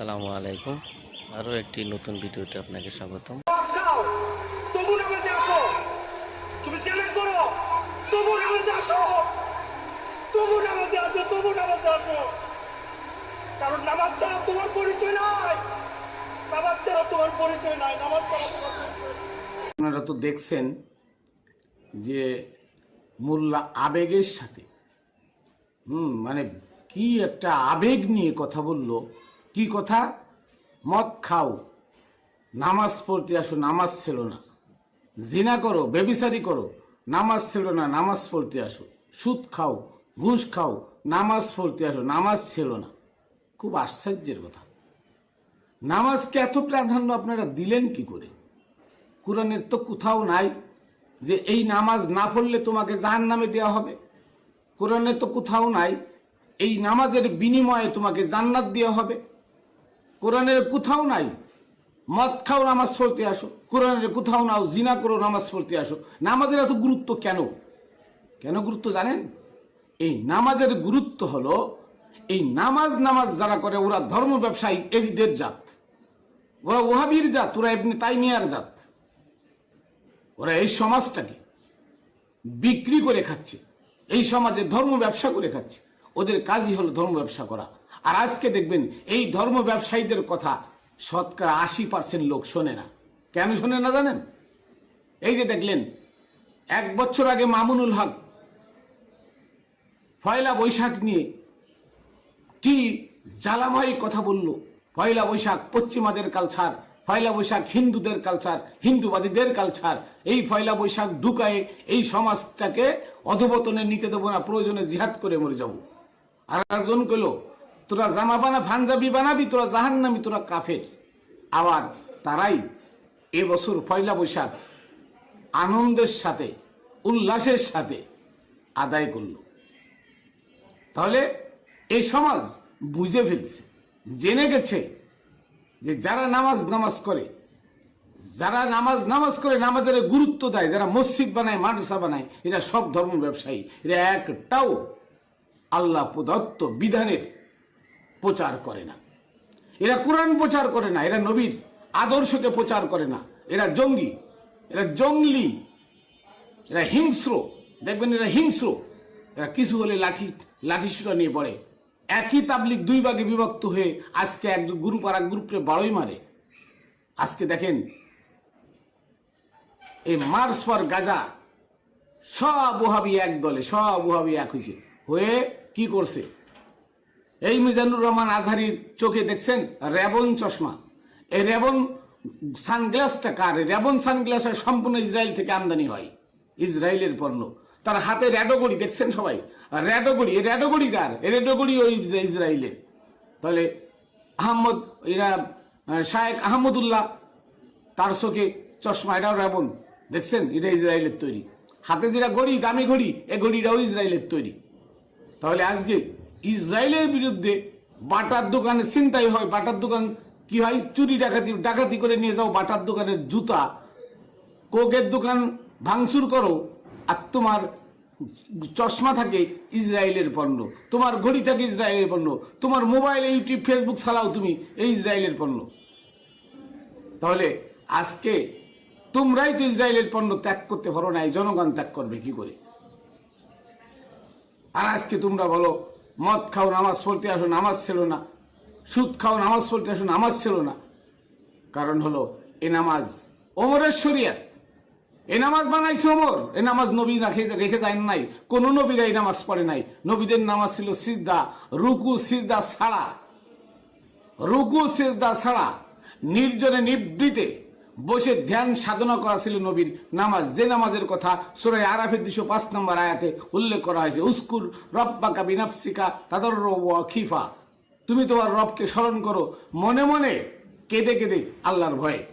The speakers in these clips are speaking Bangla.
আসসালামু আলাইকুম। আরও একটি নতুন ভিডিওতে আপনাকে স্বাগতম। নামাজে আসো! তুমি জেনে করো! তবু নামাজে আসো! তবু নামাজে আসো! তবু নামাজে আসো! কারণ নামাজ ছাড়া তোমার পরিচয় নাই! নামাজ ছাড়া তোমার পরিচয় নাই! নামাজ ছাড়া তোমার আপনারা তো দেখছেন যে মোল্লা আবেগের সাথে হুম মানে কি একটা আবেগ নিয়ে কথা বলল। কি কথা? মদ খাও। নামাজ পড়তে আসো, নামাজ ছিল না। জিনা করো বেবিসারি করো, নামাজ ছিল না, নামাজ পড়তে আসো। সুদ খাও, ঘুষ খাও, নামাজ পড়তে আসো, নামাজ ছিল না। খুব আশ্চর্যের কথা। নামাজকে এত প্রাধান্য আপনারা দিলেন কি করে? কোরআনের তো কোথাও নাই যে এই নামাজ না পড়লে তোমাকে জাহান নামে দেওয়া হবে। কোরআনে তো কোথাও নাই, এই নামাজের বিনিময়ে তোমাকে জান্নাত দেওয়া হবে। কোরআনের কোথাও নাই। মদ খাও, নামাজ পড়তে আসো। কোরআনের কোথাও নাও, জিনা করো, নামাজ পড়তে আসো। নামাজের এত গুরুত্ব কেন? কেন গুরুত্ব জানেন? এই নামাজের গুরুত্ব হলো, এই নামাজ নামাজ যারা করে, ওরা ধর্ম ব্যবসায়ী, এজিদের জাত। ওরা ওহাবির জাত, ওরা এমনি তাই তাইমিয়ার জাত। ওরা এই সমাজটাকে বিক্রি করে খাচ্ছে, এই সমাজে ধর্ম ব্যবসা করে খাচ্ছে। ওদের কাজই হলো ধর্ম ব্যবসা করা। আর আজকে দেখবেন এই ধর্ম ব্যবসায়ীদের কথা শতকরা আশি পার্সেন্ট লোক শোনে না। কেন শোনে না জানেন? এই যে দেখলেন, এক বছর আগে মামুনুল হক পয়লা বৈশাখ নিয়ে কি জ্বালাময় কথা বলল। পয়লা বৈশাখ পশ্চিমাদের কালচার পয়লা বৈশাখ হিন্দুদের কালচার হিন্দুবাদীদের কালচার এই পয়লা বৈশাখ ঢুকায়ে এই সমাজটাকে অধবতনে নিতে দেবো না, প্রয়োজনে জিহাদ করে মরে যাব। আর একজন কইল তোরা জামা বানা, পাঞ্জাবি বানাবি, তোরা জাহান্নামি, তোরা কাফের। আবার তারাই এবছর পয়লা বৈশাখ আনন্দের সাথে, উল্লাসের সাথে আদায় করল। তাহলে এই সমাজ বুঝে ফেলছে, জেনে গেছে যে যারা নামাজ নামাজ করে, যারা নামাজ নামাজ করে নামাজের গুরুত্ব দেয়, যারা মসজিদ বানায়, মাদ্রাসা বানায়, এরা সব ধর্ম ব্যবসায়ী, এরা একটাও আল্লাহ প্রদত্ত বিধানের প্রচার করে না। এরা কোরআন প্রচার করে না, এরা নবীর আদর্শকে প্রচার করে না। এরা জঙ্গি, এরা জঙ্গলি, এরা হিংস্র। দেখবেন এরা হিংস্র। এরা কিছু হলে লাঠি লাঠি সুটা নিয়ে পড়ে। একই তাবলিক দুই ভাগে বিভক্ত হয়ে আজকে এক গ্রুপ আর এক গ্রুপে বারোই মারে। আজকে দেখেন, এই মার্স ফর গাজা, সব ওহাবি এক দলে, সব ওহাবি এক হয়েছে হয়ে কি করছে? এই মিজানুর রহমান আজহারির চোখে দেখছেন? রেবন চশমা। এই রেবন সানগ্লাসটা কার? রেবন সানগ্লাস হয় সম্পূর্ণ ইসরায়েল থেকে আমদানি হয়। ইসরায়েলের পণ্য। তার হাতে র্যাডোগড়ি দেখছেন সবাই? র্যাডোগড়ি এই র্যাডোগড়ি কার? এই র্যাডোগড়ি ওই ইস- ইসরায়েলের তাহলে আহমদ, এরা শায়েক আহমদুল্লাহ, তার চোখে চশমা, এটাও রেবন। দেখছেন? এটা ইসরায়েলের তৈরি। হাতে যেটা ঘড়ি, দামি ঘড়ি এ ঘড়িটাও ইসরায়েলের তৈরি। তাহলে আজকে ইসরায়েলের বিরুদ্ধে বাটার দোকানে চিন্তাই হয়। বাটার দোকান কি হয়? চুরি, ডাকাতি ডাকাতি করে নিয়ে যাও। বাটার দোকানের জুতা, কোকের দোকান ভাঙচুর করো। আর তোমার চশমা থাকে ইসরায়েলের পণ্য। তোমার ঘড়ি থাকে ইসরায়েলের পণ্য। তোমার মোবাইল, ইউটিউব, ফেসবুক চালাও তুমি, এই ইসরায়েলের পণ্য। তাহলে আজকে তোমরাই তো ইসরায়েলের পণ্য ত্যাগ করতে পারো না এই জনগণ ত্যাগ করবে কি করে? আর আজকে তোমরা বলো মদ খাও, নামাজ পড়তে আসো, নামাজ ছিল না। সুদ খাও, নামাজ পড়তে আসো, নামাজ ছিল না। কারণ হলো, এ নামাজ ওমরের শরিয়াত। এ নামাজ বানাইছে ওমর। এ নামাজ নবী রাখে রেখে যায় নাই। কোন নবীরা এই নামাজ পড়ে নাই। নবীদের নামাজ ছিল সিজদা, রুকু, সিজদা ছাড়া। রুকু, সিজদা ছাড়া। নির্জনে নিবৃতে। বসে ধ্যান সাধনা করা ছিল নবীর নামাজ। যে নামাজের কথা সুরায় আরাফের দুশো পাঁচ নম্বর আয়াতে উল্লেখ করা হয়েছে, উস্কুর রব্বাকা বিনাফসিকা তাদর খিফা। তুমি তোমার রবকে স্মরণ করো, মনে মনে কেঁদে কেঁদে আল্লাহর ভয়ে।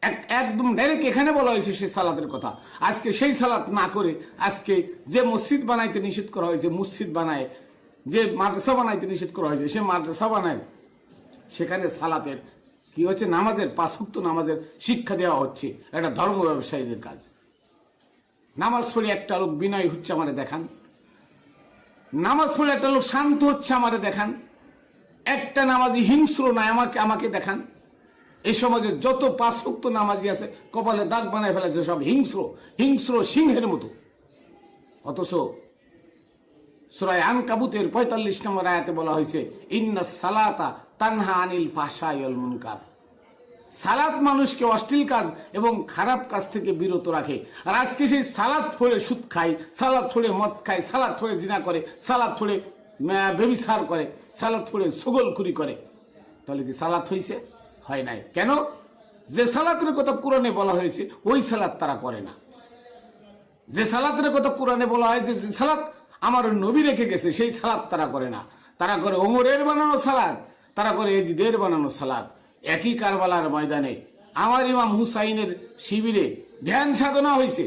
এক- একদম ডাইরেক্ট এখানে বলা হয়েছে সেই সালাতের কথা। আজকে সেই সালাত না করে আজকে যে মসজিদ বানাইতে নিষেধ করা হয়েছে, মসজিদ বানায়, যে মাদ্রাসা বানাইতে নিষেধ করা হয়েছে, সে মাদ্রাসা বানায়, সেখানে সালাতের কি হচ্ছে? নামাজের পাঁচভুক্ত নামাজের শিক্ষা দেওয়া হচ্ছে। এটা ধর্ম ব্যবসায়ীদের কাজ। নামাজ পড়ে একটা লোক বিনয় হচ্ছে আমারে দেখান। নামাজ পড়ে একটা লোক শান্ত হচ্ছে আমারে দেখান। একটা নামাজি হিংস্র নয় আমাকে আমাকে দেখান। এই সমাজে যত পাঁচভক্ত নামাজি আছে, কপালে দাগ বানায় ফেলেছে সব হিংস্র হিংস্র সিংহের মতো। অথচ সুরায় আন কাবুতের পঁয়তাল্লিশ নম্বর আয়াতে বলা হয়েছে ইন্না সালাতা তানহা আনিল ফাশাইল মুনকার। সালাত মানুষকে অশ্লীল কাজ এবং খারাপ কাজ থেকে বিরত রাখে। আর আজকে সেই সালাদ ফোড়ে সুদ খায় সালাদ ফোড়ে মদ খায় সালাদ ফোড়ে জিনা করে সালাদ ফোড়ে বেবিসার করে সালাদ ফোড়ে সগলখুরি করে। তাহলে কি সালাত হয়েছে হয় নাই। কেন? যে সালাতের কথা কোরআনে বলা হয়েছে, ওই সালাদ তারা করে না। যে সালাতের কথা কোরআনে বলা হয়েছে যে সালাত আমার নবী রেখে গেছে, সেই সালাদ তারা করে না। তারা করে ওমরের বানানো সালাদ তারা করে এজিদের বানানো সালাদ একই কারবালার ময়দানে। আমার ইমাম হুসাইনের শিবিরে ধ্যান সাধনা হয়েছে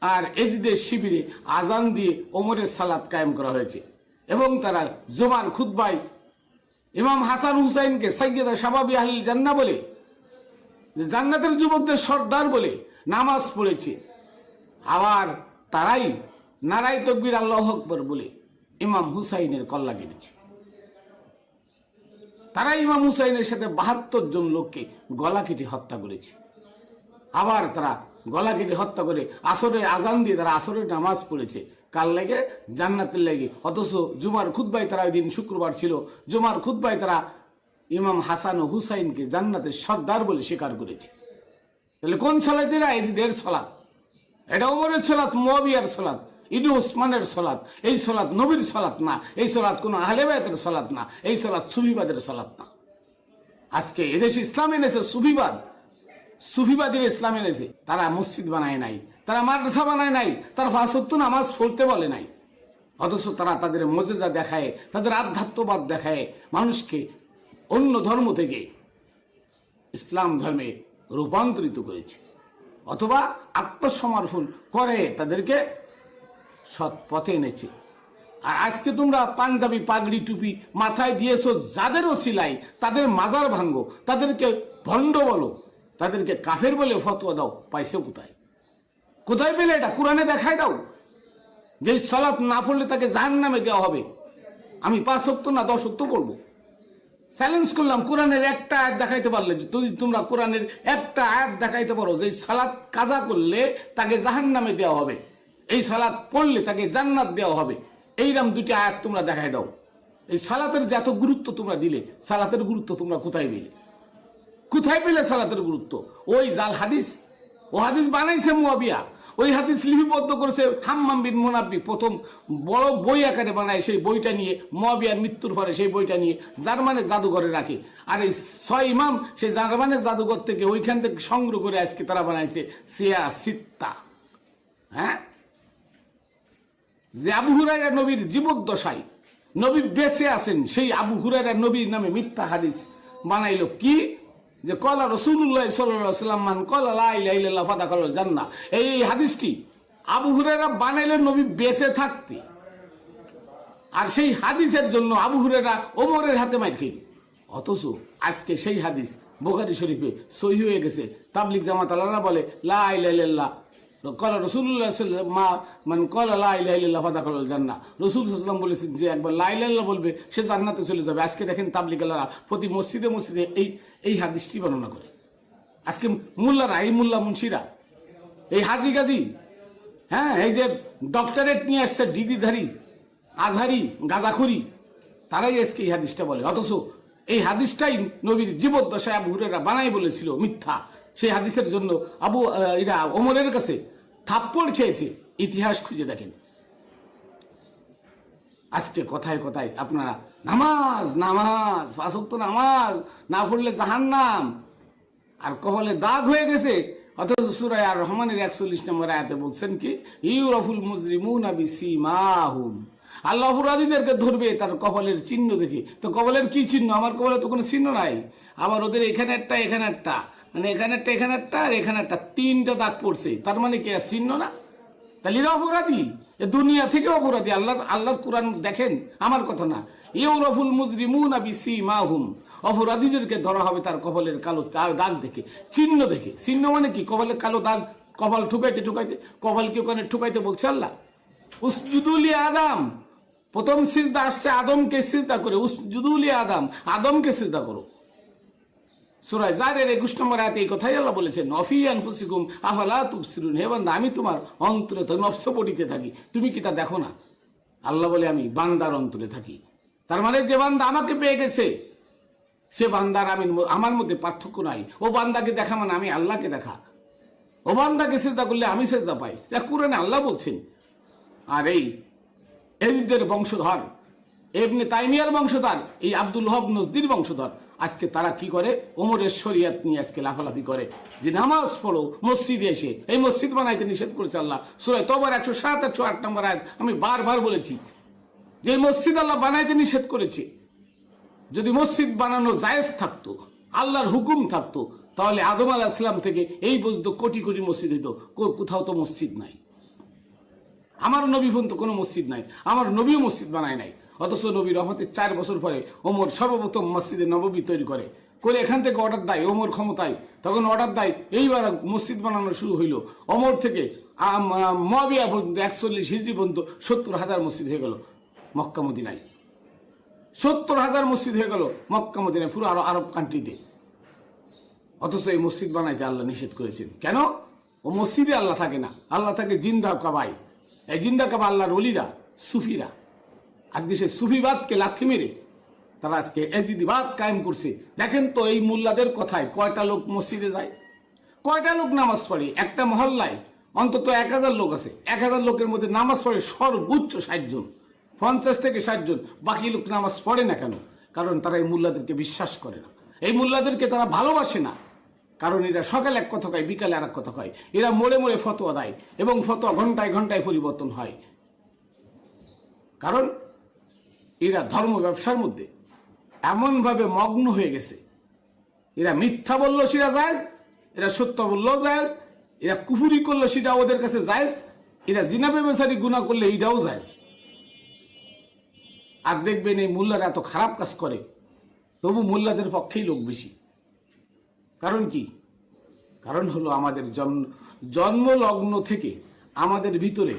আর এজিদের শিবিরে আজান দিয়ে ওমরের সালাদ কায়েম করা হয়েছে। এবং তারা জোমান খুদ্বাই ইমাম হাসান হুসাইনকে সৈয়দা সাবাবি আহলিল জান্না বলে জান্নাতের যুবকদের সর্দার বলে নামাজ পড়েছে। আবার তারাই নারাই তকবির আল্লাহ আকবর বলে ইমাম হুসাইনের কল্লা কেটেছে। তারা ইমাম হুসাইনের সাথে বাহাত্তর জন লোককে গলা কেটে হত্যা করেছে। আবার তারা গলা কেটে হত্যা করে আসরের আজান দিয়ে তারা আসরের নামাজ পড়েছে। কাল লেগে? জান্নাতের লেগে। অথচ জুমার খুদ্বাই তারা ওই দিন শুক্রবার ছিল। জুমার খুদ্বাই তারা ইমাম হাসান ও হুসাইনকে জান্নাতের সর্দার বলে স্বীকার করেছে। তাহলে কোন ছলাতে না এই দেড় ছলাত এটা ওমরের ছলাত মবিয়ার সলাৎ ইডু ওসমানের সলাৎ, এই সলাৎ নবীর সলাৎ না, এই সলাৎ কোনো আহলেবায়তের সলাৎ না, এই সলাৎ সুফিবাদের সলাৎ না। আজকে এদেশে ইসলাম এনেছে, সুফিবাদ। সুফিবাদের ইসলাম এনেছে। তারা মসজিদ বানায় নাই, তারা মাদ্রাসা বানায় নাই, তারা ফাঁসত্য নামাজ পড়তে বলে নাই। অথচ তারা তাদের মজেজা দেখায়, তাদের আধ্যাত্মবাদ দেখায় মানুষকে অন্য ধর্ম থেকে ইসলাম ধর্মে রূপান্তরিত করেছে। অথবা আত্মসমর্পণ করে তাদেরকে সৎ পথে এনেছে। আর আজকে তোমরা পাঞ্জাবি, পাগড়ি, টুপি মাথায় দিয়েছ, যাদেরও সিলাই, তাদের মাজার ভাঙ্গো, তাদেরকে ভণ্ড বলো, তাদেরকে কাফের বলে ফতোয়া দাও, পাইছে কোথায়? কোথায় পেলে এটা? কোরআনে দেখায় দাও। যে সলাৎ না পড়লে তাকে জাহান নামে দেওয়া হবে। আমি পাঁচ অক্ত না দশ অক্ত পড়ব। চ্যালেঞ্জ করলাম, কোরআনের একটা আয়াত দেখাইতে পারলে, যদি তোমরা কোরআনের একটা আয়াত দেখাইতে পারো যে সালাদ কাজা করলে তাকে জাহান নামে দেওয়া হবে। এই সালাদ পড়লে তাকে জান্নাত দেওয়া হবে। এইরকম দুটি আয়াত তোমরা দেখাই দাও। এই সালাতের যে এত গুরুত্ব তোমরা দিলে, সালাতের গুরুত্ব তোমরা কোথায় পেলে? কোথায় পেলে সালাতের গুরুত্ব? ওই জাল হাদিস, ও হাদিস বানাইছে মুয়াবিয়া। ওই হাদিস লিপিবদ্ধ করেছে হাম্মাম বিন মুনাব্বি। প্রথম বড় বই আকারে বানায় সেই বইটা নিয়ে, মুয়াবিয়ার মৃত্যুর পরে সেই বইটা নিয়ে জার্মানের জাদুঘরে রাখে। আর এই ছয় ইমাম সেই জার্মানের জাদুঘর থেকে ওইখান থেকে সংগ্রহ করে আজকে তারা বানাইছে সিয়া সিত্তা। হ্যাঁ? যে আবু হুরাইরা নবীর জীবদ্দশায় নবী বেঁচে আছেন, সেই আবু হুরাইরা নবীর নামে মিথ্যা হাদিস বানাইলো কি? যে কলা রসুল্লাহ সাল্লাম কলা লাইল্লাহ ফাদা কল জান্না এই হাদিসটি আবু হুরাইরা বানাইলেন নবী বেঁচে থাকতে। আর সেই হাদিসের জন্য আবু হুরেরা ওমরের হাতে মাইর খেয়ে অথচ আজকে সেই হাদিস বোখারি শরীফে সহি হয়ে গেছে। তাবলিক জামাত আল্লাহরা বলে, লা ইলাহা কলা মা মানে জান্না রসুল বলেছেন যে একবার বলবে, সে জান্নাতে চলে যাবে। আজকে দেখেন প্রতি মসজিদে মসজিদে এই এই হাদিসটি বর্ণনা করে। আজকে মুন্সিরা, এই হাজি হ্যাঁ এই যে ডক্টরেট নিয়ে আসছে ডিগ্রিধারী, আজহারি, গাজাখুরি, তারাই আজকে এই হাদিসটা বলে। অথচ এই হাদিসটাই নবীর জীবদ্দশায় আবু বানাই বলেছিল মিথ্যা। সেই হাদিসের জন্য আবু এরা ওমরের কাছে থাপ্পড় খেয়েছে। ইতিহাস খুঁজে দেখেন। আজকে কথায় কথায় আপনারা নামাজ নামাজ ফাঁসক্ত নামাজ, না পড়লে জাহান নাম আর কপালে দাগ হয়ে গেছে। অথচ সুরায় আর রহমানের একচল্লিশ নম্বর আয়াতে বলছেন কি, ইউরফুল মুজরিমুন আবি সিমাহুম আল্লাহ অপরাধীদেরকে ধরবে তার কপালের চিহ্ন দেখে। তো কপালের কি চিহ্ন? আমার কপালে তো কোনো চিহ্ন নাই। আবার ওদের এখানে একটা এখানে একটা। মানে এখানে একটা এখানে একটা, আর এখানে একটা। তিনটা দাগ পড়ছে। তার মানে কি চিহ্ন না? তাহলে এরা অপরাধী। এ দুনিয়া থেকে অপরাধী। আল্লাহ আল্লাহর কোরআন দেখেন? আমার কথা না। ইউরফুল মুজরিমুন আবি সিমাহুম অপরাধীদেরকে ধরা হবে তার কপালের কালো দাগ দেখে। চিহ্ন দেখে। চিহ্ন মানে কি? কপালের কালো দাগ। কপাল ঠুকাইতে ঠুকাইতে, কপালকে ওখানে ঠুকাইতে বলছে আল্লাহ। উসজুদুলি আদাম। প্রথম সিজদা আসছে আদমকে সিজদা করে। উসজুদুলি আদম। আদমকে সিজদা করো। সুরায় একুশ নম্বর আয়াতে এই কথাই আল্লাহ বলেছেন, নফি আনফুসিকুম, আফালা তুবসিরুন? হে বান্দা, আমি তোমার অন্তরে নফস পড়িতে থাকি, তুমি কি তা দেখো না? আল্লাহ বলে, আমি বান্দার অন্তরে থাকি। তার মানে যে বান্দা আমাকে পেয়ে গেছে, সে বান্দার আমি আমার মধ্যে পার্থক্য নাই। ও বান্দাকে দেখা মানে আমি আল্লাহকে দেখা। ও বান্দাকে সেজদা করলে আমি সেজদা পাই। এটা কোরআনে আল্লাহ বলছেন। আর এই এজিদের বংশধর এমনি তাইমিয়ার বংশধর, এই আব্দুল হব নজদির বংশধর আজকে তারা কি করে? ওমরের শরিয়াত নিয়ে আজকে লাফালাফি করে। যে নামাজ পড়ো, মসজিদে এসে। এই মসজিদ বানাইতে নিষেধ করেছে আল্লাহ। সুরায় তোবার একশো সাত, একশো আট নম্বর আয়াত। আমি বারবার বলেছি, যে মসজিদ আল্লাহ বানাইতে নিষেধ করেছে। যদি মসজিদ বানানো জায়েজ থাকতো, আল্লাহর হুকুম থাকতো, তাহলে আদম আলাহ ইসলাম থেকে এই পর্যন্ত কোটি কোটি মসজিদ হইতো। কোথাও তো মসজিদ নাই। আমার নবী পর্যন্ত কোনো মসজিদ নাই। আমার নবীও মসজিদ বানায় নাই। অথচ নবী রহমতের চার বছর পরে ওমর সর্বপ্রথম মসজিদে নববী তৈরি করে। করে এখান থেকে অর্ডার দেয় ওমর ক্ষমতায়। তখন অর্ডার দেয়, এইবার মসজিদ বানানো শুরু হইল। অমর থেকে মবিয়া পর্যন্ত একচল্লিশ হিজড়ি পর্যন্ত সত্তর হাজার মসজিদ হয়ে গেল মক্কা মদিনায়। সত্তর হাজার মসজিদ হয়ে গেল মক্কা মদিনায়, পুরো আরও আরব কান্ট্রিতে অথচ এই মসজিদ বানাইতে আল্লাহ নিষেধ করেছেন। কেন? ও মসজিদে আল্লাহ থাকে না। আল্লাহ থাকে জিন্দা কাবাই এই জিন্দা কাবা আল্লাহর অলিরা সুফিরা। আজকে সে সুফিবাদকে লাথি মেরে তারা আজকে এজিদিবাদ কায়েম করছে। দেখেন তো এই মোল্লাদের কথায় কয়টা লোক মসজিদে যায়? কয়টা লোক নামাজ পড়ে? একটা মহল্লায় অন্তত এক হাজার লোক আছে। এক হাজার লোকের মধ্যে নামাজ পড়ে সর্বোচ্চ ষাট জন। পঞ্চাশ থেকে ষাট জন। বাকি লোক নামাজ পড়ে না কেন? কারণ তারা এই মোল্লাদেরকে বিশ্বাস করে না। এই মোল্লাদেরকে তারা ভালোবাসে না। কারণ এরা সকালে এক কথা কয়, বিকালে আর এক কথা কয়। এরা মোড়ে মোড়ে ফতোয়া দেয় এবং ফতোয়া ঘন্টায় ঘন্টায় পরিবর্তন হয়। কারণ এরা ধর্ম ব্যবসার মধ্যে। এমনভাবে মগ্ন হয়ে গেছে। এরা মিথ্যা বলল সেটা জায়েজ, এরা সত্য বললেও জায়েজ, এরা কুহুরি করল সেটা ওদের কাছে জায়েজ, এরা জিনাবে বেসারি গুণা করলে এইটাও জায়েজ। আর দেখবেন এই মোল্লারা এত খারাপ কাজ করে, তবু মোল্লাদের পক্ষেই লোক বেশি। কারণ কি? কারণ হলো আমাদের জন্ম জন্মলগ্ন থেকে আমাদের ভিতরে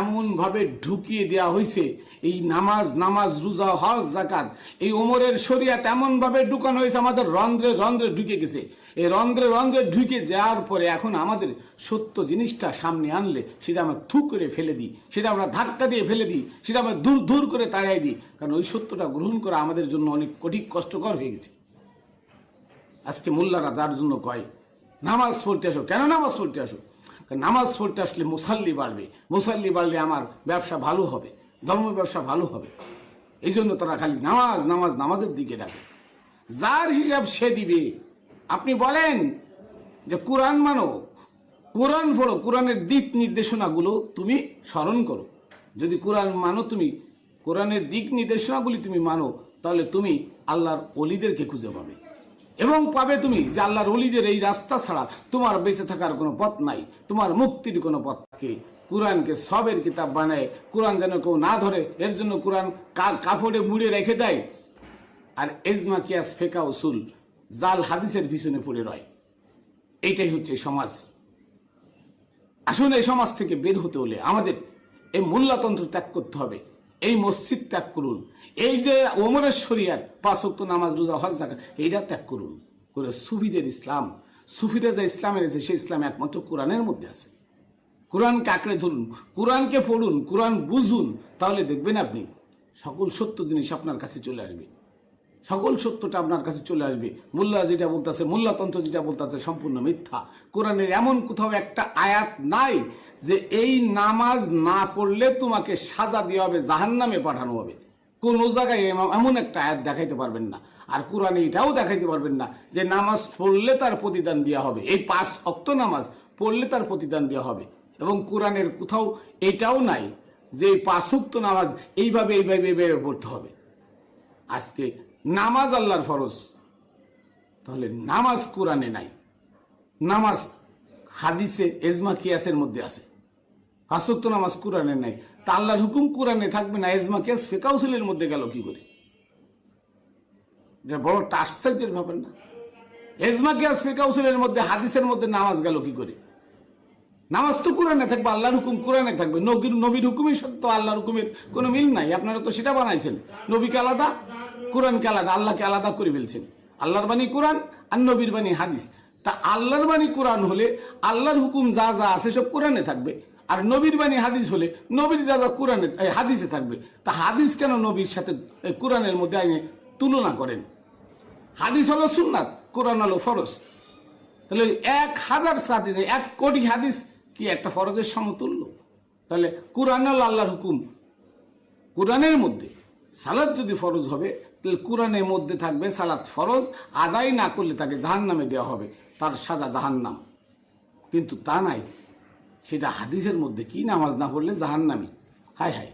এমনভাবে ঢুকিয়ে দেওয়া হয়েছে এই নামাজ নামাজ, রোজা, হজ জাকাত এই ওমরের শরিয়াত এমনভাবে ঢুকানো হয়েছে আমাদের রন্ধ্রে রন্ধ্রে ঢুকে গেছে। এই রন্ধ্রে রন্ধ্রে ঢুকে যাওয়ার পরে এখন আমাদের সত্য জিনিসটা সামনে আনলে, সেটা আমরা থু করে ফেলে দিই, সেটা আমরা ধাক্কা দিয়ে ফেলে দিই, সেটা আমরা দূর দূর করে তাড়াই দিই, কারণ ওই সত্যটা গ্রহণ করা আমাদের জন্য অনেক কঠিন, কষ্টকর হয়ে গেছে। আজকে মোল্লারা তার জন্য কয়, নামাজ পড়তে আসো। কেন নামাজ পড়তে আসো? নামাজ পড়তে আসলে মুসাল্লি বাড়বে। মুসাল্লি বাড়লে আমার ব্যবসা ভালো হবে ধর্ম ব্যবসা ভালো হবে। এই জন্য তারা খালি নামাজ নামাজ, নামাজের দিকে ডাকে। যার হিসাব সে দিবে। আপনি বলেন যে কোরআন মানো, কোরআন পড়ো, কোরআনের দিক নির্দেশনাগুলো তুমি স্মরণ করো। যদি কোরআন মানো তুমি, কোরআনের দিক নির্দেশনাগুলি তুমি মানো, তাহলে তুমি আল্লাহর অলিদেরকে খুঁজে পাবে। এবং পাবে তুমি যে আল্লাহর অলিদের এই রাস্তা ছাড়া তোমার বেঁচে থাকার কোনো পথ নাই, তোমার মুক্তির কোনো পথ পথকে কোরআনকে সবের কিতাব বানায়, কোরআন যেন কেউ না ধরে, এর জন্য কোরআন কা- কাপড়ে মুড়ে রেখে দেয়। আর এজমা কিয়াস ফেকা উসুল, জাল হাদিসের পিছনে পড়ে রয়। এইটাই হচ্ছে সমাজ। আসুন এই সমাজ থেকে বের হতে হলে আমাদের এই মূল্যতন্ত্র ত্যাগ করতে হবে। এই মসজিদ ত্যাগ করুন। এই যে ওমরের শরিয়াত, পাঁচ ওয়াক্ত নামাজ, রোজা, হজ জাকাত এইটা ত্যাগ করুন। করে সুফিদের ইসলাম সুফিরা যে ইসলামের আছে সেই ইসলাম একমাত্র কোরআনের মধ্যে আছে। কোরআনকে আঁকড়ে ধরুন, কোরআনকে পড়ুন, কোরআন বুঝুন, তাহলে দেখবেন আপনি সকল সত্য জিনিস আপনার কাছে চলে আসবে। সকল সত্যটা আপনার কাছে চলে আসবে। মোল্লা যেটা বলতেছে, মোল্লাতন্ত্র যেটা বলতেছে, সম্পূর্ণ মিথ্যা। কোরআনের এমন কোথাও একটা আয়াত নাই যে এই নামাজ না পড়লে তোমাকে সাজা দেওয়া হবে জাহান নামে পাঠানো হবে। কোন জায়গায় এমন একটা আয়াত দেখাইতে পারবেন না। আর কোরআনে এটাও দেখাইতে পারবেন না যে নামাজ পড়লে তার প্রতিদান দেওয়া হবে। এই পাঁচ অক্ত নামাজ পড়লে তার প্রতিদান দেওয়া হবে। এবং কোরআনের কোথাও এটাও নাই যে এই পাঁচ উক্ত নামাজ এইভাবে এইভাবে এইভাবে পড়তে হবে। আজকে নামাজ আল্লাহর ফরজ। তাহলে নামাজ কোরআনে নাই। নামাজ হাদিসে এজমা কিয়াসের মধ্যে আছে। ফাঁসক্ত নামাজ কোরআনে নাই। তা আল্লাহর হুকুম কোরআনে থাকবে না, এজমা কিয়াস ফেকাউসিলের মধ্যে গেল কি করে? এটা বড় আশ্চর্যের ব্যাপার না। এজমা কিয়াস ফেকাউসিলের মধ্যে, হাদিসের মধ্যে নামাজ গেল কি করে? নামাজ তো কোরআনে থাকবে, আল্লাহর হুকুম কোরআনে থাকবে। নবীর নবীর হুকুমের সাথে তো আল্লাহর হুকুমের কোনো মিল নাই। আপনারা তো সেটা বানাইছেন। নবীকে আলাদা কোরআনকে আলাদা, আল্লাহকে আলাদা করে ফেলছেন। আল্লাহর বাণী কোরআন আর নবীর বাণী হাদিস। তা আল্লাহর বাণী কোরআন হলে আল্লাহর হুকুম যা যা আছে সব কোরআনে থাকবে। আর নবীর বাণী হাদিস হলে নবীর যা যা কোরআনে হাদিসে থাকবে। তা হাদিস কেন নবীর সাথে কোরআনের মধ্যে আইনে তুলনা করেন? হাদিস হলো সুন্নাত, কোরআন হলো ফরজ। তাহলে এক হাজার সাদিনে এক কোটি হাদিস কি একটা ফরজের সমতুল্য? তাহলে কোরআন আল্লাহর হুকুম। কোরআনের মধ্যে সালাদ যদি ফরজ হবে কোরআনের মধ্যে থাকবে সালাদ ফরজ, আদায় না করলে তাকে জাহান নামে দেওয়া হবে, তার সাজা জাহান্নাম। কিন্তু তা নাই, সেটা হাদিসের মধ্যে কি নামাজ না পড়লে জাহান্নামি? হায় হায়,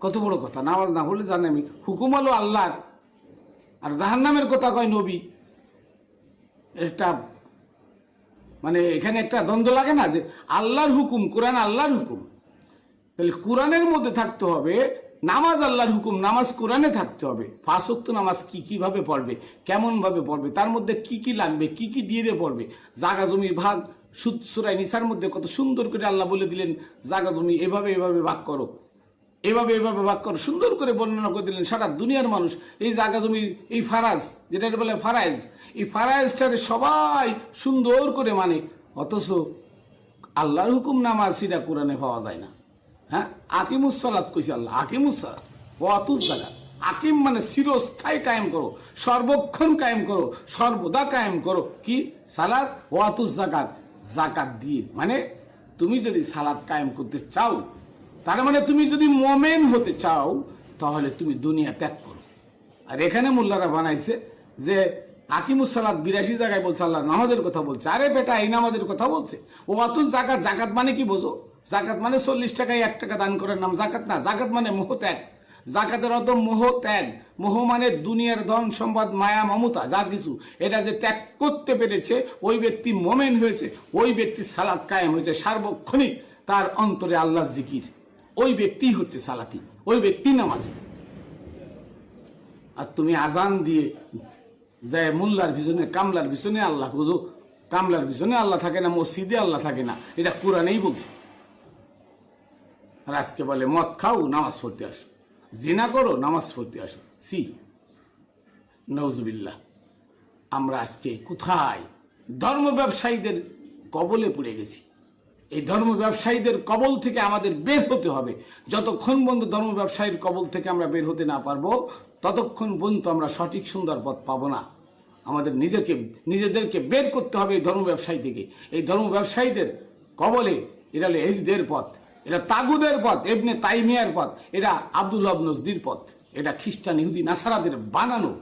কত বড় কথা, নামাজ না পড়লে জাহান্নামি। হুকুম হলো আল্লাহর, আর জাহান্নামের কথা কয় নবী। এটা মানে এখানে একটা দ্বন্দ্ব লাগে না যে আল্লাহর হুকুম, কোরআন আল্লাহর হুকুম। তাহলে কোরআনের মধ্যে থাকতে হবে নামাজ আল্লাহর হুকুম, নামাজ কোরআনে থাকতে হবে। ফাঁসক্ত নামাজ কি, কীভাবে পড়বে, কেমনভাবে পড়বে, তার মধ্যে কি কি লাগবে, কি কি দিয়ে দিয়ে পড়বে। জাগা জমির ভাগ সুরাই নিসার মধ্যে কত সুন্দর করে আল্লাহ বলে দিলেন, জাগা জমি এভাবে এভাবে ভাগ করো। এভাবে এভাবে ভাগ করো। সুন্দর করে বর্ণনা করে দিলেন সারা দুনিয়ার মানুষ। এই জাগা জমির এই ফারাজ, যেটা বলে ফারাইজ, এই ফারাইজটারে সবাই সুন্দর করে মানে। অথচ আল্লাহর হুকুম নামাজ সেটা কোরআনে পাওয়া যায় না। হ্যাঁ? আকিমুস সালাত কইছে আল্লাহ। আকিমুস সালাত? ও আতুস আকিম মানে চিরস্থায়ী কায়েম করো, সর্বক্ষণ কায়েম করো, সর্বদা কায়েম করো। কি? সালাত ও আতুস জাকাত জাকাত দিয়ে। মানে তুমি যদি সালাত কায়েম করতে চাও, তার মানে তুমি যদি মোমেন হতে চাও, তাহলে তুমি দুনিয়া ত্যাগ করো। আর এখানে মোল্লারা বানাইছে যে আকিমুস সালাত বিরাশি জায়গায় বলছে, আল্লাহ নামাজের কথা বলছে। আরে বেটা, এই নামাজের কথা বলছে। ও অত জাকাত জাকাত মানে কি বোঝো? জাকাত মানে চল্লিশ টাকায় এক টাকা দান করার নাম। জাকাত না, জাকাত মানে মোহ ত্যাগ। জাকাতের অর্থ মোহ ত্যাগ। মোহ মানে দুনিয়ার ধন সম্পদ, মায়া, মমতা, যা কিছু। এটা যে ত্যাগ করতে পেরেছে, ওই ব্যক্তি মোমেন হয়েছে, ওই ব্যক্তি সালাত কায়েম হয়েছে সার্বক্ষণিক। তার অন্তরে আল্লাহ জিকির। ওই ব্যক্তি হচ্ছে সালাতি, ওই ব্যক্তি নামাজি। আর তুমি আজান দিয়ে যে মোল্লার পিছনে, কামলার পিছনে আল্লাহ খুঁজো কামলার পিছনে আল্লাহ থাকে না, মসজিদে আল্লাহ থাকে না। এটা কোরআনেই বলছে। আর আজকে বলে, মদ খাও, নামাজ পড়তে আসো। জিনা করো, নামাজ পড়তে আসো। সি? নজবিল্লাহ আমরা আজকে কোথায়? ধর্ম ব্যবসায়ীদের কবলে পড়ে গেছি। এই ধর্ম ব্যবসায়ীদের কবল থেকে আমাদের বের হতে হবে। যতক্ষণ পর্যন্ত ধর্ম ব্যবসায়ীর কবল থেকে আমরা বের হতে না পারব, ততক্ষণ পর্যন্ত আমরা সঠিক সুন্দর পথ পাবো না। আমাদের নিজেকে, নিজেদেরকে বের করতে হবে এই ধর্ম ব্যবসায়ী থেকে। এই ধর্ম ব্যবসায়ীদের কবলে এটা হলো এজদের পথ। এটা তাগুদের পথ এমনি তাইমিয়ার পথ, এটা আব্দুল নজদির পথ, এটা খ্রিস্টান, ইহুদি, নাসারাদের বানানো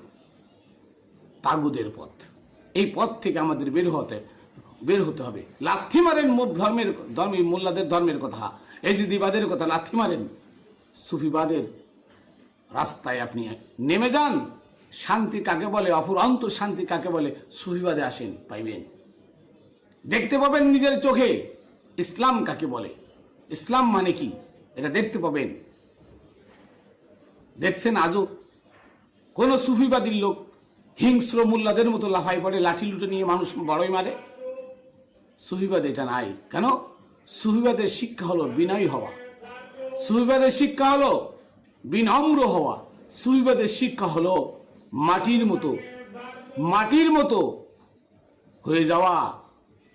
তাগুদের পথ। এই পথ থেকে আমাদের বের হতে বের হতে হবে। লাথি মারেন মোট ধর্মের, ধর্মী মোল্লাদের ধর্মের কথা। এজিদিবাদের কথা লাথি মারেন। সুফিবাদের রাস্তায় আপনি নেমে যান। শান্তি কাকে বলে? অফুরন্ত শান্তি কাকে বলে? সুফিবাদে আসেন, পাইবেন। দেখতে পাবেন নিজের চোখে। ইসলাম কাকে বলে? ইসলাম মানে কি? এটা দেখতে পাবেন। দেখছেন আজও কোন সুফিবাদীর লোক হিংস্র মোল্লাদের মতো লাফাই পড়ে, লাঠি লুটে নিয়ে মানুষ বড়ই মারে? সুফিবাদ এটা নাই। কেন? সুফিবাদের শিক্ষা হলো বিনয়ী হওয়া। সুফিবাদের শিক্ষা হলো বিনম্র হওয়া। সুফিবাদের শিক্ষা হলো মাটির মতো মাটির মতো হয়ে যাওয়া।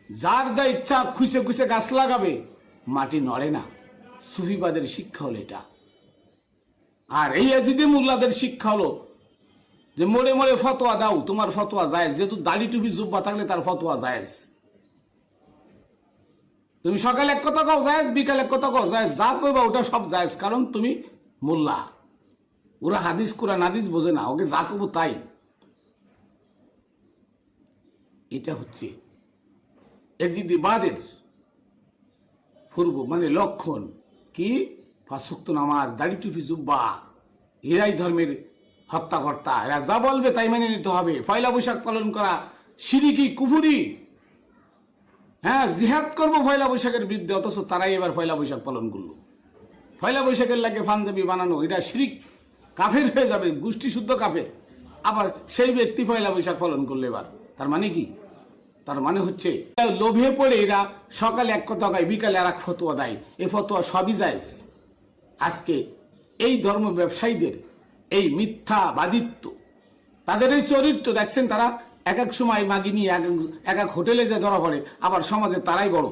যার যা ইচ্ছা খুশে খুশে গাছ লাগাবে মাটি নড়ে না। সুফিবাদের শিক্ষা হলো এটা। আর এই আজিদে মোল্লাদের শিক্ষা হলো যে মোড়ে মোড়ে ফতোয়া দাও, তোমার ফতোয়া জায়েজ। যেহেতু দাড়ি টুপি জুব্বা থাকলে তার ফতোয়া জায়েজ। তুমি সকালে এক কথা কও জায়েজ, বিকালে এক কথা কও জায়েজ। যা কইবা ওটা সব জায়েজ, কারণ তুমি মোল্লা। ওরা হাদিস, কোরআন, হাদিস বোঝে না, ওকে যা কবো তাই। এটা হচ্ছে এজিদিবাদের পূর্ব মানে লক্ষণ। কি? ফাঁসুক্ত নামাজ, দাড়ি টুপি জুব্বা। এরাই ধর্মের হত্যাকর্তা। এরা যা বলবে তাই মেনে নিতে হবে। পয়লা বৈশাখ পালন করা সিরিকি, কুফুরি। হ্যাঁ জিহাদ করব পয়লা বৈশাখের বিরুদ্ধে, অথচ তারাই এবার পয়লা বৈশাখ পালন করল। পয়লা বৈশাখের লাগে পাঞ্জাবি বানানো এটা শিরিক, কাফের হয়ে যাবে, গোষ্ঠী শুদ্ধ কাফের। আবার সেই ব্যক্তি পয়লা বৈশাখ পালন করল এবার। তার মানে কি? তার মানে হচ্ছে লোভে পড়ে এরা সকালে এক কথা গায় বিকালে আর এক ফতোয়া দেয়। এ ফতোয়া সবই জায়েজ। আজকে এই ধর্ম ব্যবসায়ীদের এই মিথ্যা মিথ্যাবাদিত্ব তাদের এই চরিত্র দেখছেন তারা, এক এক সময় মাগি নিয়ে এক এক- এক হোটেলে যে ধরা পড়ে, আবার সমাজে তারাই বড়।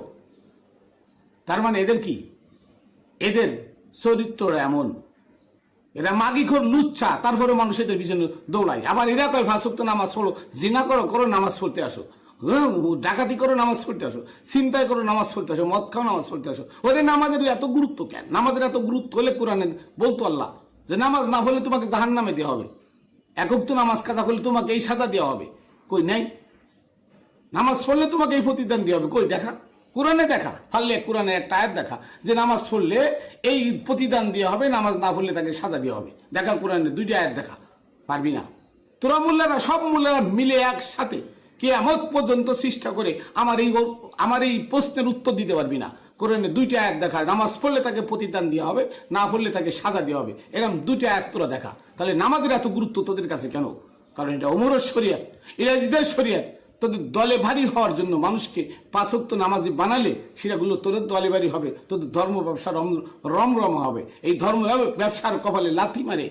তার মানে এদের কি? এদের চরিত্রটা এমন। এরা মাগি খোর লুচ্ছা, তারপরে মানুষ এদের পিছনে দৌড়ায়। আবার এরা কয় ভাষক্ত নামাজ পড়ো, জিনা করো করো নামাজ পড়তে আসো। ডাকাতি করো, নামাজ পড়তে আসো। চিন্তায় করো, নামাজ পড়তে আসো। মদ খাও, নামাজ পড়তে আসো। ওদের নামাজের এত গুরুত্ব কেন? নামাজের এত গুরুত্ব হলে কোরআনে বলতো আল্লাহ যে নামাজ না হলে তোমাকে জাহান নামে দেওয়া হবে। একক তো নামাজ কাজা করলে তোমাকে এই সাজা দেওয়া হবে। কই নাই? নামাজ পড়লে তোমাকে এই প্রতিদান দেওয়া হবে। কই দেখা? কোরআনে দেখা। পারলে কোরআনে একটা আয়াত দেখা যে নামাজ পড়লে এই প্রতিদান দেওয়া হবে, নামাজ না পড়লে তাকে সাজা দেওয়া হবে। দেখা কোরআনে দুইটা আয়াত দেখা। পারবি না? তোরা মোল্লারা, সব মোল্লারা মিলে একসাথে কেয়ামত পর্যন্ত চেষ্টা করে আমার এই আমার এই প্রশ্নের উত্তর দিতে পারবি না। কোরআনে দুইটা আয়াত দেখা, নামাজ পড়লে তাকে প্রতিদান দেওয়া হবে, না পড়লে তাকে সাজা দেওয়া হবে। এরকম দুইটা আয়াত তোরা দেখা। তাহলে নামাজের এত গুরুত্ব তোদের কাছে কেন? কারণ এটা ওমরের শরিয়াত ইরাজিদের শরিয়াত। তোদের দলে ভারী হওয়ার জন্য মানুষকে পাঁচক্ত নামাজি বানালে সেটাগুলো তোদের দলে ভারী হবে। তোদের ধর্ম ব্যবসা রম রমরম হবে। এই ধর্ম ব্যবসার কপালে লাথি মারে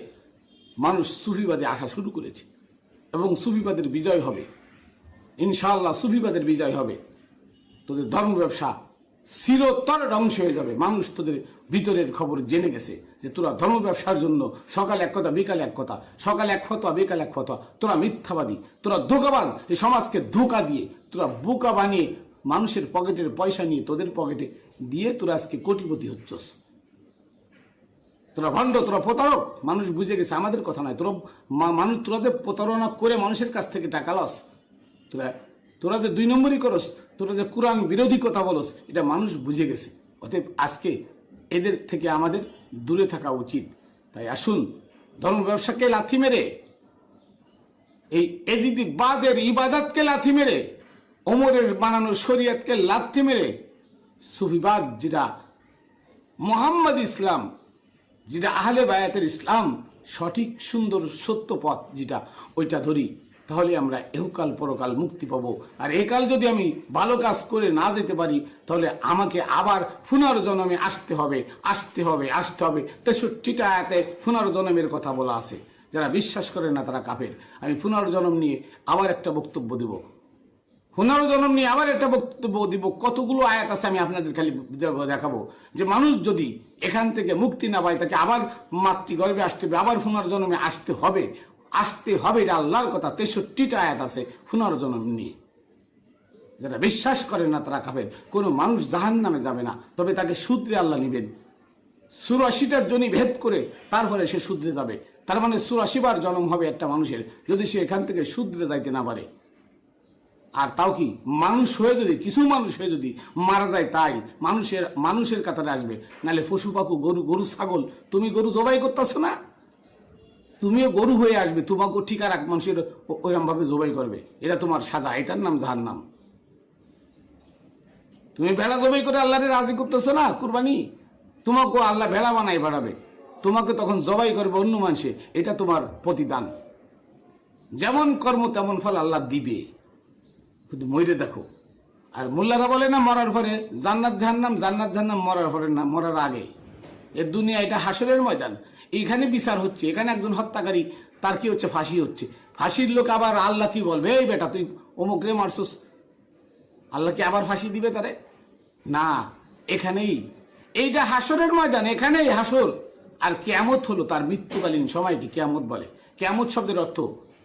মানুষ সুফিবাদে আসা শুরু করেছে এবং সুফিবাদের বিজয় হবে। ইনশাআল্লাহ সুফিবাদের বিজয় হবে। তোদের ধর্ম ব্যবসা চিরতর ধ্বংস হয়ে যাবে। মানুষ তোদের ভিতরের খবর জেনে গেছে যে তোরা ধর্ম ব্যবসার জন্য সকাল এক কথা, বিকাল এক কথা, সকাল এক ফতোয়া, বিকাল এক ফতোয়া। তোরা মিথ্যাবাদী, তোরা ধোকাবাজ এই সমাজকে ধোকা দিয়ে তোরা বোকা বানিয়ে মানুষের পকেটের পয়সা নিয়ে তোদের পকেটে দিয়ে তোরা আজকে কোটিপতি হচ্ছস। তোরা ভণ্ড, তোরা প্রতারক, মানুষ বুঝে গেছে আমাদের কথা নয়। তোরা মানুষ তোরা যে প্রতারণা করে মানুষের কাছ থেকে টাকা লস তোরা তোরা যে দুই নম্বরই করস, তোরা যে কোরআন বিরোধী কথা বলস, এটা মানুষ বুঝে গেছে। অতএব আজকে এদের থেকে আমাদের দূরে থাকা উচিত। তাই আসুন, ধর্ম ব্যবসাকে লাথি মেরে, এই এজিদি বাদের ইবাদতকে লাথি মেরে, ওমরের বানানো শরিয়তকে লাথি মেরে, সুফিবাদ যেটা মোহাম্মদ ইসলাম, যেটা আহলে বায়াতের ইসলাম সঠিক, সুন্দর, সত্য পথ যেটা, ওইটা ধরি। তাহলে আমরা এহকাল পরকাল মুক্তি পাবো। আর একাল যদি আমি ভালো কাজ করে না যেতে পারি, তাহলে আমাকে আবার পুনর্জন্মে আসতে হবে আসতে হবে আসতে হবে। তেষট্টিটা আয়াতে পুনর্জন্মের কথা বলা আছে। যারা বিশ্বাস করে না, তারা কাপের আমি পুনর্জন্ম নিয়ে আবার একটা বক্তব্য দেব। পুনর্জন্ম নিয়ে আবার একটা বক্তব্য দিব। কতগুলো আয়াত আছে আমি আপনাদের খালি দেখাবো। যে মানুষ যদি এখান থেকে মুক্তি না পায়, তাকে আবার মাতৃগর্ভে আসতে হবে, আবার পুনর্জন্মে আসতে হবে। আসতে হবে, এটা আল্লাহর কথা। তেষট্টিটা আয়াত আছে পুনর্জন্ম নিয়ে। যারা বিশ্বাস করে না, তারা খাবেন কোনো মানুষ জাহান নামে যাবে না, তবে তাকে সূত্রে আল্লাহ নিবেন। চুরাশিটার জনি ভেদ করে তারপরে সে শুদ্ধে যাবে। তার মানে চুরাশি বার জন্ম হবে একটা মানুষের, যদি সে এখান থেকে শুদ্ধে যাইতে না পারে। আর তাও কি, মানুষ হয়ে যদি, কিছু মানুষ হয়ে যদি মারা যায় তাই মানুষের মানুষের কাতারে আসবে। নালে পশু পাখু গরু গরু, ছাগল, তুমি গরু জবাই করতেছো না? তুমিও গরু হয়ে আসবে, তোমাকেও ঠিক এক মানুষের ওইরকম ভাবে জবাই করবে। এটা তোমার সাজা, এটার নাম যাহার নাম তুমি ভেড়া জবাই করে আল্লাহরে রাজি করতেছো না, কুরবানি? তোমাকেও আল্লাহ ভেড়া বানাই বাড়াবে। তোমাকে তখন জবাই করবে অন্য মানুষে, এটা তোমার প্রতিদান। যেমন কর্ম তেমন ফল আল্লাহ দিবে। কিন্তু দেখো, আর মোল্লারা বলে না, মরার পরে জান্নাত জাহান্নাম জান্নাত জাহান্নাম, মরার পরে না, মরার আগে। এ দুনিয়া এটা হাসরের ময়দান। এইখানে বিচার হচ্ছে, এখানে একজন হত্যাকারী, তার কি হচ্ছে? ফাঁসি হচ্ছে। ফাঁসির লোক আবার আল্লাহ কি বলবে? এই বেটা, তুই অমুক রে মারছস। আল্লাহ কি আবার ফাঁসি দিবে তারে? না, এখানেই। এইটা হাসরের ময়দান, এখানেই হাসর। আর কেয়ামত হলো তার মৃত্যুকালীন সময়কে কেয়ামত বলে? কেয়ামত শব্দের অর্থ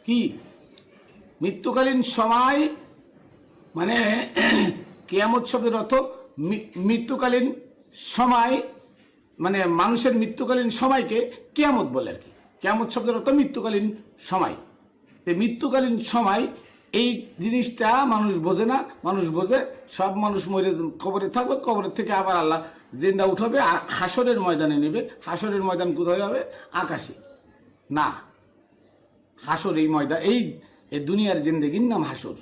কি? মৃত্যুকালীন সময় মানে কেয়ামত শব্দের অর্থ মৃত্যুকালীন সময় মানে মানুষের মৃত্যুকালীন সময়কে কেয়ামত বলে আর কি। কেয়ামত শব্দের অর্থ মৃত্যুকালীন সময়। তো মৃত্যুকালীন সময়, এই জিনিসটা মানুষ বোঝে না, মানুষ বোঝে, সব মানুষ মরে, কবরে থাকবে কবরের থেকে আবার আল্লাহ জিন্দা উঠাবে, আর হাসরের ময়দানে নেবে। হাসরের ময়দান কোথায় হবে? আকাশে। না। হাসর এই ময়দান এই দুনিয়ার জিন্দেগির নাম হাসর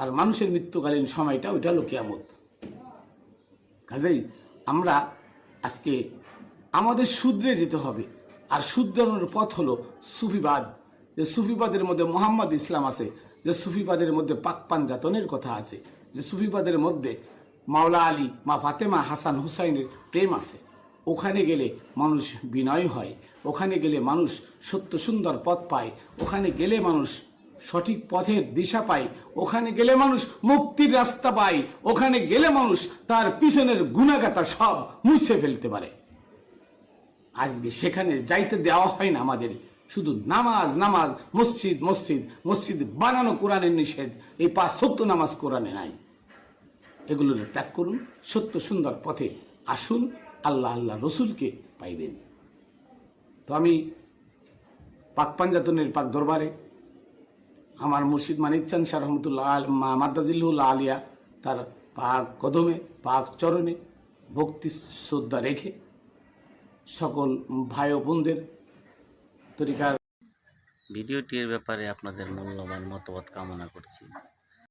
আর মানুষের মৃত্যুকালীন সময়টা ওইটা হলো কেয়ামত। কাজেই আমরা আজকে আমাদের শুদ্রে যেতে হবে। আর শুদ্রানোর পথ হলো সুফিবাদ। যে সুফিবাদের মধ্যে মোহাম্মদ ইসলাম আছে, যে সুফিবাদের মধ্যে পাক পাঞ্জাতনের কথা আছে, যে সুফিবাদের মধ্যে মাওলা আলী, মা ফাতেমা হাসান হুসাইনের প্রেম আছে। ওখানে গেলে মানুষ বিনয় হয়, ওখানে গেলে মানুষ সত্য সুন্দর পথ পায়, ওখানে গেলে মানুষ সঠিক পথের দিশা পায়। ওখানে গেলে মানুষ মুক্তির রাস্তা পায়। ওখানে গেলে মানুষ তার পিছনের গুণাগাতা সব মুছে ফেলতে পারে। আজকে সেখানে যাইতে দেওয়া হয় না আমাদের। শুধু নামাজ নামাজ, মসজিদ মসজিদ মসজিদ বানানো কোরআনের নিষেধ। এই পাঁচ সত্য নামাজ কোরআনে নাই। এগুলো ত্যাগ করুন, সত্য সুন্দর পথে আসুন, আল্লাহ আল্লাহ রসুলকে পাইবেন। তো আমি পাক পাঞ্জাতনের পাক দরবারে আমার মুর্শিদ মানিকচান শাহ রহমতুল্লাহ আল আলিয়া, তার পাক কদমে পাক চরণে ভক্তি শ্রদ্ধা রেখে সকল ভাই ও বোনদের তরিকার ভিডিওটির ব্যাপারে আপনাদের মূল্যবান মতামত কামনা করছি।